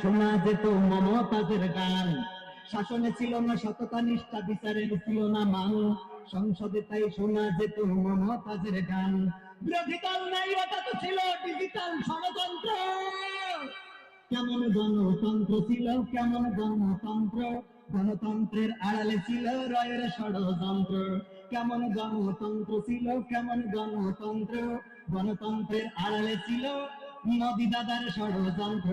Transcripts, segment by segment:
শোনা যেত মমতাজের গান। শাসনে ছিল না সততা, নিষ্ঠা বিচারের ছিল না মান। সংসদে তাই শোনা যেত মমতাজের গান। বিরোধী দল নাই ওটা তো ছিল ডিজিটাল কেমন গণতন্ত্র ছিল, কেমন গণতন্ত্র? গণতন্ত্রের আড়ালে ছিল রয়ের ষড়যন্ত্র। কেমন গণতন্ত্র ছিল, কেমন গণতন্ত্র? গণতন্ত্রের আড়ালে ছিল নদী দাদার ষড়যন্ত্র।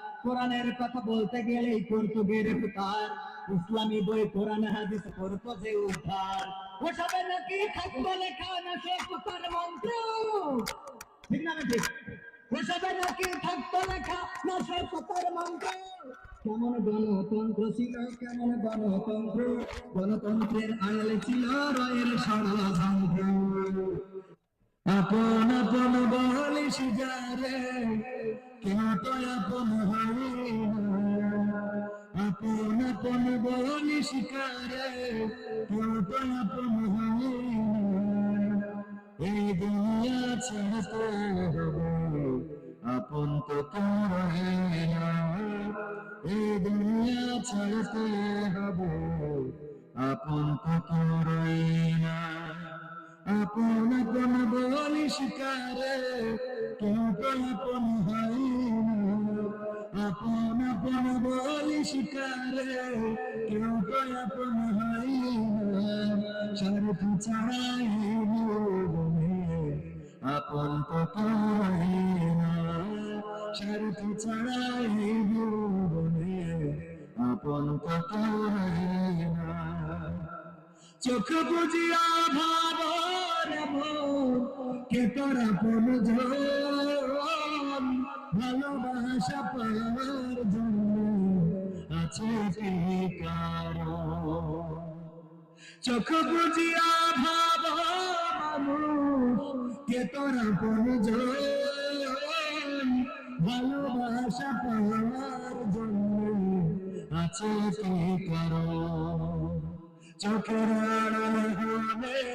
কোরআনের কথা বলতে গেলেই করতো গ্রেফতার ইসলামী বই, কোরআন, হাদিস করতো যে উদ্ধার। ওসবে নাকি থাকবে লেখা না সে কথার মন্ত্র? ঠিক না নাকি? ওসবে নাকি থাকতো লেখা না সে কথার মন্ত্র? কেমন গণতন্ত্র ছিল, কেমন গণতন্ত্র? গণতন্ত্রের আড়ালে ছিল রয়ের ষড়যন্ত্র আপন আপন বলিস যারে কেউ তো আপন হয়। আপন আপন বলিস কারে কেউ তো আপন হয়। এই দুনিয়া ছেড়তে হবে আপন তো তোর হয় না। এই দুনিয়া ছেড়তে হবে আপন তো তোর না আপন আপন বলিস কারে কেউ তো আপন হয়। আপন আপন বলিস কারে কেউ তো আপন হয়। স্বার্থ ছাড়াই আপন হয় না জীবনে আপন না চোখ বুঝিয়া ভাবর কে তোরা পন ভালোবাসা পাওয়ার জন্য আছে চোখ বুঝিয়া ভাব কে তোরা পন ভালোবাসা পাওয়ার জন্য আছে কারণ চোখের আড়াল হলে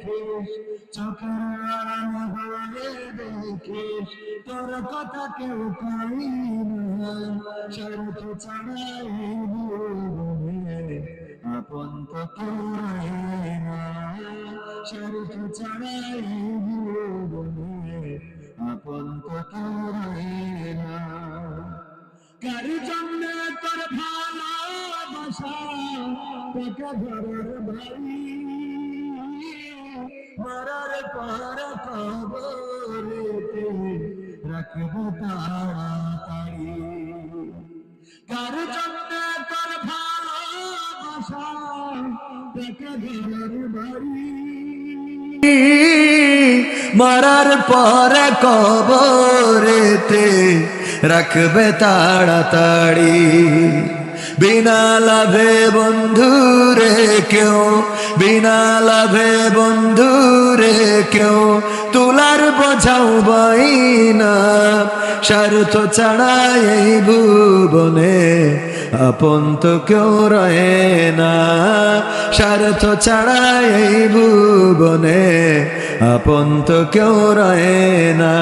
দেখিস চোখের দেখিস তোর কথা কেউ পাই না স্বার্থ ছাড়াই আপন রহে না আপন না কার জন্য তোর ভালোবাসা তোকে ঘরের বাড়ি পর কবরেতে রাখব তাড়াতাড়ি কার জন্য তোর ভালোবাসা পরে কবরেতে রাখবে তাড়াতাড়ি। বিনা লাভে বন্ধু রে কেউ, বিনা লাভে বন্ধু রে কেউ তুলার বোঝাও না স্বার্থ ছাড়া এই ভুবনে আপন তো কেউ রয়ে না। স্বার্থ ছাড়া এই ভুবনে আপন তো কেউ রহে না।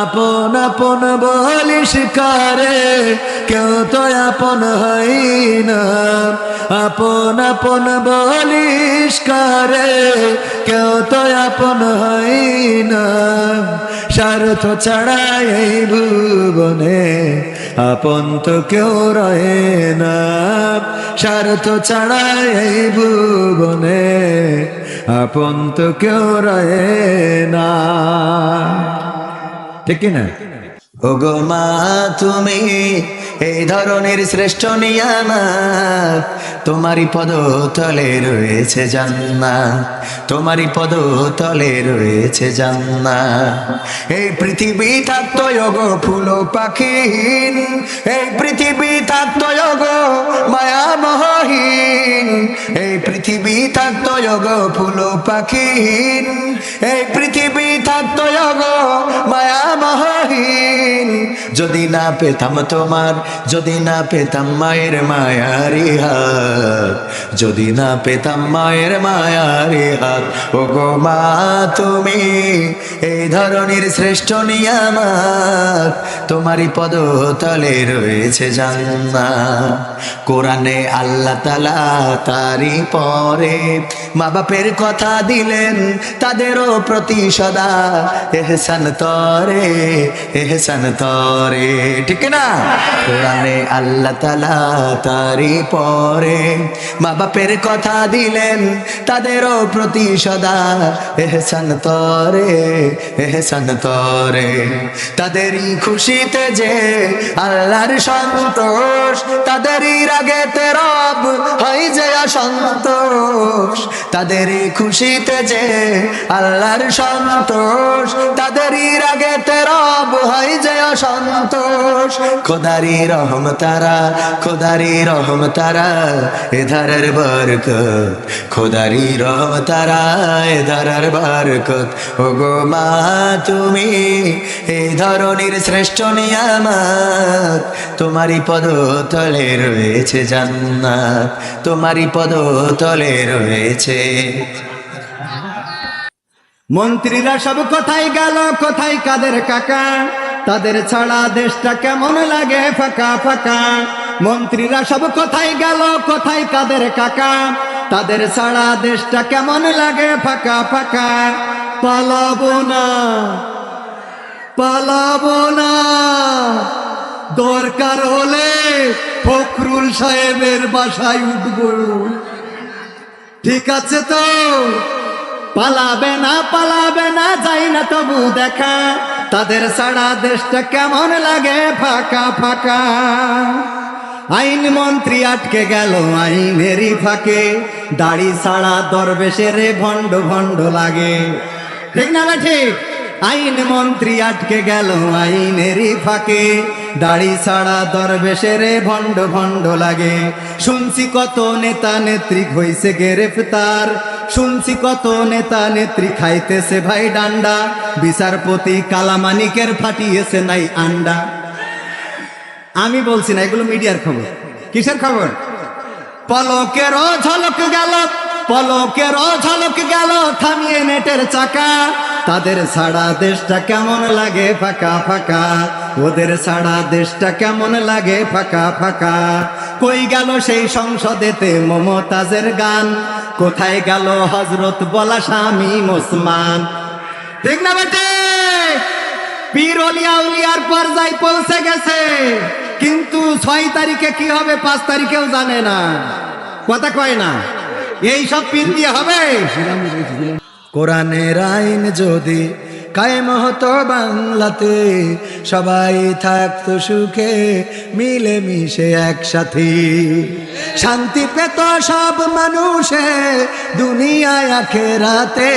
আপন আপন বলিস কারে কেউ তো আপন হই না। আপন আপন বলিস কারে কেউ তো আপন হই না। স্বার্থ ছাড়া এই ভুবনে আপন তো কেউ রহে না। স্বার্থ ছাড়া এই ভুবনে আপন তো কেউ রয়ে না। ঠিক না? ওগো মা তুমি এই ধরনের শ্রেষ্ঠ নিয়ামত তোমারই পদ তলে রয়েছে জান্না তোমারই পদ তলে রয়েছে জান্না এই পৃথিবী থাকতো গো ফুল পাখিহীন। এই পৃথিবী থাকতো গো মায়া মহহীন এই পৃথিবী থাকতো গো ফুল পাখিহীন। এই পৃথিবী থাকতো গো মায়া মহহীন যদি না পেতাম তোমার, যদি না পেতাম মায়ের মায়ারি হাত, যদি না পেতাম মায়ের মায়ারি হাত ও গো মা তুমি এই ধরনের শ্রেষ্ঠ নিয়ামত তোমারই পদ তলে রয়েছে জান্না কোরআনে আল্লাহ তালা তারি পরে মা বাপের কথা দিলেন, তাদেরও প্রতি সদা এহসান তরে এহসান তরে। ঠিক না কোরআনে আল্লাহ তালা তারি পরে মা বাপের কথা দিলেন, তাদেরও প্রতি সদা এহসান তরে এহসান তরে। তাদেরই খুশিতে যে আল্লাহর সন্তোষ, তাদেরই রাগেতে রব, হয় যে অসন্তোষ। তাদেরই খুশিতে যে আল্লাহর সন্তোষ। তাদেরই রাগেতে রব, হয় যে অসন্তোষ। খোদারি রহম তারা, খোদারি রহম তারা এধারের বরকত। খোদারি রহম তারা এধারের বরকত। ও গো মা, তুমি এই ধরনের শ্রেষ্ঠ নিয়ামত, তোমারই পদ তলে রয়েছে জান্নাত, তোমারই পদ তলে রয়েছে। মন্ত্রীরা সব কোথায় গেল, কোথায় কাদের কাকা? তাদের ছাড়া দেশটা কেমন লাগে ফাঁকা ফাঁকা? মন্ত্রীরা সব কোথায় গেল, কোথায় কাদের কাকা? তাদের ছাড়া দেশটা কেমন লাগে ফাঁকা ফাঁকা? পালাবো না পালাবো না। দরকার হলে ফখরুল সাহেবের বাসায় উঠবো। ঠিক আছে তো? পালাবে না পালাবে না, যাই না তবু দেখা। তাদের সারা দেশটা কেমন লাগে? ফাঁকা ফাঁকা। আইন মন্ত্রী আটকে গেল আইনেরই ফাঁকে। দাড়ি ছাড়া দরবেশের ভণ্ড ভণ্ড লাগে। ঠিক না না, ঠিক? আইন মন্ত্রী আটকে গেল আইনেরই ফাঁকে। দাড়ি ছাড়া দরবেশের ভণ্ড ভণ্ড লাগে। শুনছি কত নেতা নেত্রী হইছে গ্রেফতার। শুনছি কত নেতা নেত্রী খাইতেছে ভাই ডান্ডা। বিচারপতি কালামানিকের ফাটিয়েছে নাই আন্ডা। আমি বলছি না, এগুলো মিডিয়ার খবর। কিসের খবর? পলকের ঝলক গেল, পলকের ঝলক গেল, থামিয়ে নেটের চাকা। তাদের সারা দেশটা কেমন লাগে ফাঁকা ফাঁকা। ওদের ছাড়া দেশটা কেমন লাগে ফাঁকা ফাঁকা। কই গেল সেই সংসদেতে মমতাজের গান? কোথায় গেল হজরত বলা স্বামী মুসমান ঠিক না বেটে? পীর অলিয়া উলিয়ার পর্যায়ে পৌঁছে গেছে। কিন্তু ছয় তারিখে কি হবে পাঁচ তারিখেও জানে না। কথা কয় না। এই সব পীর দিয়ে হবে? কোরআনের আইন যদি কায়েম হতো বাংলাতে। সবাই থাকতো সুখে, মিলে মিশে একসাথে। শান্তি পেত সব মানুষে, দুনিয়ায় আখে রাতে।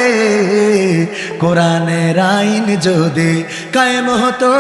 কোরআনের আইন যদি কায়েম হতো